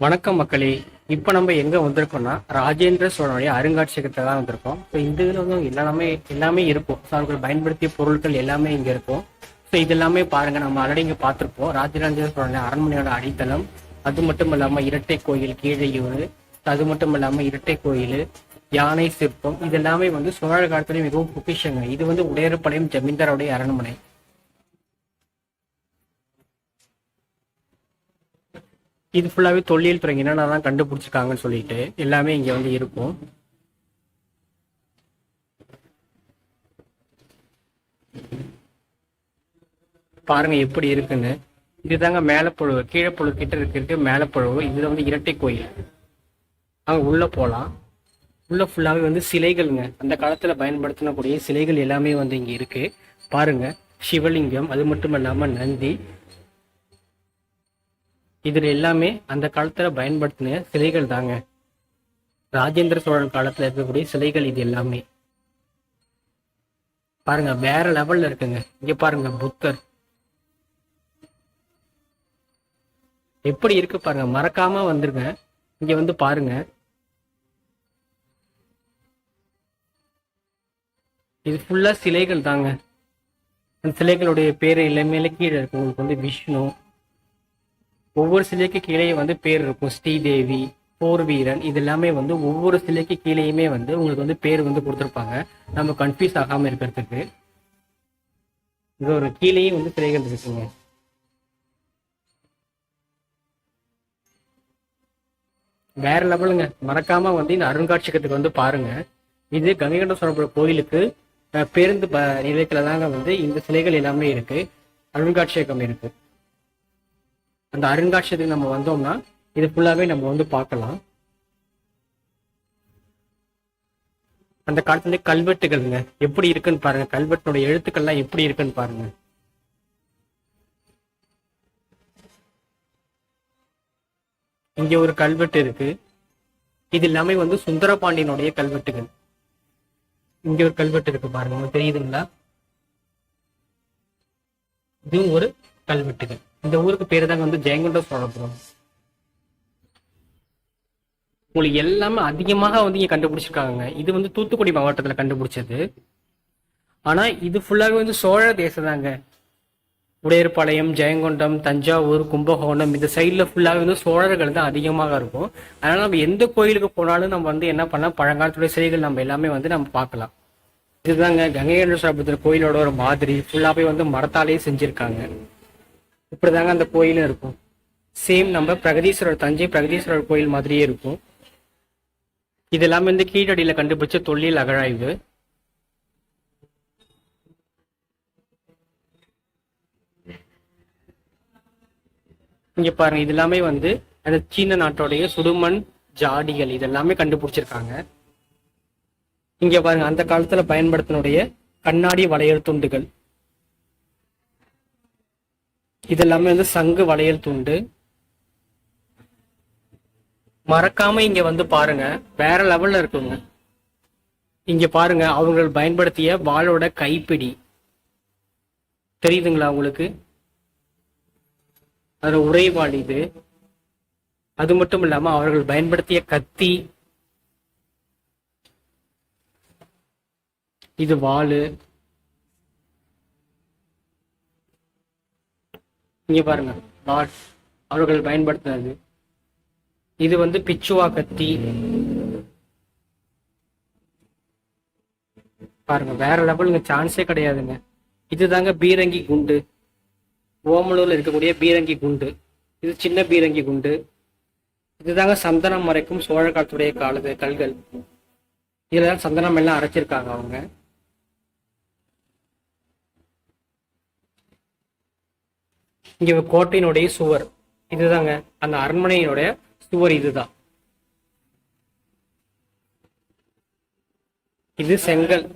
வணக்கம் மக்களே. இப்போ நம்ம எங்க வந்திருக்கோம்னா ராஜேந்திர சோழனுடைய அருங்காட்சியகத்தை தான் வந்திருக்கோம். ஸோ இந்த இதில் வந்து எல்லாமே எல்லாமே இருக்கும். ஸோ அவர்கள் பயன்படுத்திய பொருட்கள் எல்லாமே இங்க இருக்கும். ஸோ இது எல்லாமே பாருங்க நம்ம ஆல்ரெடி இங்க பார்த்துருப்போம். ராஜராஜேந்திர சோழனுடைய அரண்மனையோட அடித்தளம். அது மட்டும் இல்லாம இரட்டை கோயில் கீழையூர் அது மட்டும் இல்லாம இரட்டை கோயில் யானை சிற்பம் இது எல்லாமே வந்து சோழர் காலத்துல மிகவும் பொக்கிஷங்க இது வந்து உடையரப்பாளையம் ஜமீன்தாரோடைய அரண்மனை. இது ஃபுல்லாவே தொல்லியல் துறை என்னென்னலாம் கண்டுபிடிச்சிருக்காங்கன்னு சொல்லிட்டு எல்லாமே இங்க வந்து இருக்கும். பாருங்க எப்படி இருக்குன்னு. இதுதாங்க மேலப்புழுவு. கீழப்புழு கிட்ட இருக்கிறது மேலப்புழுவு. இதுல வந்து இரட்டை கோயில். அங்கே உள்ள போலாம். உள்ள ஃபுல்லாவே வந்து சிலைகள்ங்க. அந்த காலத்துல பயன்படுத்தினக்கூடிய சிலைகள் எல்லாமே வந்து இங்க இருக்கு. பாருங்க. சிவலிங்கம் அது மட்டும் இல்லாம நந்தி இதில் எல்லாமே அந்த காலத்துல பயன்படுத்தின சிலைகள் தாங்க. ராஜேந்திர சோழன் காலத்துல இருக்கக்கூடிய சிலைகள் இது எல்லாமே. பாருங்க வேற லெவல்ல இருக்குங்க. இங்க பாருங்க புத்தர். எப்படி இருக்கு பாருங்க மறக்காம வந்துருங்க. இங்க வந்து பாருங்க. இது ஃபுல்லா சிலைகள் தாங்க. அந்த சிலைகளுடைய பேரு எல்லாமே கீழே இருக்கு. உங்களுக்கு வந்து விஷ்ணு ஒவ்வொரு சிலைக்கு கீழே வந்து பேர் இருக்கும். ஸ்ரீதேவி போர் வீரன் இது எல்லாமே வந்து ஒவ்வொரு சிலைக்கு கீழேயுமே வந்து உங்களுக்கு வந்து பேர் வந்து கொடுத்துருப்பாங்க. நம்ம கன்ஃபியூஸ் ஆகாம இருக்கிறதுக்கு. இது ஒரு கீழேயும் வந்து சிலைகள் இருக்குங்க. வேற லெவலுங்க. மறக்காம வந்து இந்த அருங்காட்சியகத்துக்கு வந்து பாருங்க. இது கங்கை கொண்ட சோழபுரம் கோயிலுக்கு பேருந்து ப நிலையத்துல தாங்க வந்து இந்த சிலைகள் எல்லாமே இருக்கு. அருங்காட்சியகம் இருக்கு. அந்த அருங்காட்சியத்துக்கு நம்ம வந்தோம்னா இது ஃபுல்லாவே நம்ம வந்து பார்க்கலாம். அந்த காலத்துல கல்வெட்டுகள்ங்க எப்படி இருக்குன்னு பாருங்க. கல்வெட்டினுடைய எழுத்துக்கள்லாம் எப்படி இருக்குன்னு பாருங்க. இங்க ஒரு கல்வெட்டு இருக்கு. இது எல்லாமே வந்து சுந்தரபாண்டியனுடைய கல்வெட்டுகள். இங்க ஒரு கல்வெட்டு இருக்கு பாருங்க. தெரியுதுங்களா? இதுவும் ஒரு கல்வெட்டுகள். இந்த ஊருக்கு பேர் தாங்க வந்து ஜெயங்கொண்ட சோழபுரம். உங்களுக்கு எல்லாமே அதிகமாக வந்து இங்க கண்டுபிடிச்சிருக்காங்க இது வந்து தூத்துக்குடி மாவட்டத்துல கண்டுபிடிச்சது. ஆனா இது ஃபுல்லாகவே வந்து சோழ தேசம் தாங்க. உடையர்பாளையம் ஜெயங்கொண்டம் தஞ்சாவூர் கும்பகோணம் இந்த சைட்ல ஃபுல்லாகவே வந்து சோழர்கள் தான் அதிகமாக இருக்கும். அதனால நம்ம எந்த கோயிலுக்கு போனாலும் நம்ம வந்து என்ன பண்ணலாம்? பழங்காலத்துடைய சிலைகள் நம்ம எல்லாமே வந்து நம்ம பார்க்கலாம். இதுதாங்க கங்கை கொண்ட சோழபுரத்தில் கோயிலோட ஒரு மாதிரி ஃபுல்லாகவே வந்து மரத்தாலேயே செஞ்சிருக்காங்க. இப்படிதாங்க அந்த கோயிலும் இருக்கும். சேம் நம்ம பிரகதீஸ்வரர் தஞ்சை பிரகதீஸ்வரர் கோயில் மாதிரியே இருக்கும். இது எல்லாமே வந்து கீழடியில கண்டுபிடிச்ச தொல்லியல் அகழாய்வு. இங்க பாருங்க இது எல்லாமே வந்து அந்த சீன நாட்டோடைய சுடுமண் ஜாடிகள் இதெல்லாமே கண்டுபிடிச்சிருக்காங்க. இங்க பாருங்க அந்த காலத்துல பயன்படுத்தினுடைய கண்ணாடி வளையல் துண்டுகள். இது எல்லாமே வந்து சங்கு வளையல் துண்டு. மறக்காம இங்க வந்து பாருங்க. வேற லெவல்ல இருக்குங்க. இங்க பாருங்க அவங்கள் பயன்படுத்திய வாளோட கைப்பிடி. தெரியுதுங்களா உங்களுக்கு? அதோட உரைவாள் இது. அது மட்டும் இல்லாம அவர்கள் பயன்படுத்திய கத்தி. இது வாளு. இங்கே பாருங்க. பாட்ஸ் அவர்கள் பயன்படுத்தினது. இது வந்து பிச்சுவா கத்தி. பாருங்க வேற லெவலுங்க சான்ஸே கிடையாதுங்க. இதுதாங்க பீரங்கி குண்டு. ஓமலூர்ல இருக்கக்கூடிய பீரங்கி குண்டு. இது சின்ன பீரங்கி குண்டு. இதுதாங்க சந்தனம் மறைக்கும் சோழ காலத்துடைய காலது கல்கள். இதுலதான் சந்தனம் எல்லாம் அரைச்சிருக்காங்க அவங்க. இங்க கோட்டையினுடைய சுவர். இதுதாங்க. அந்த அரண்மனையினுடைய சுவர் இதுதான். இது செங்கல்.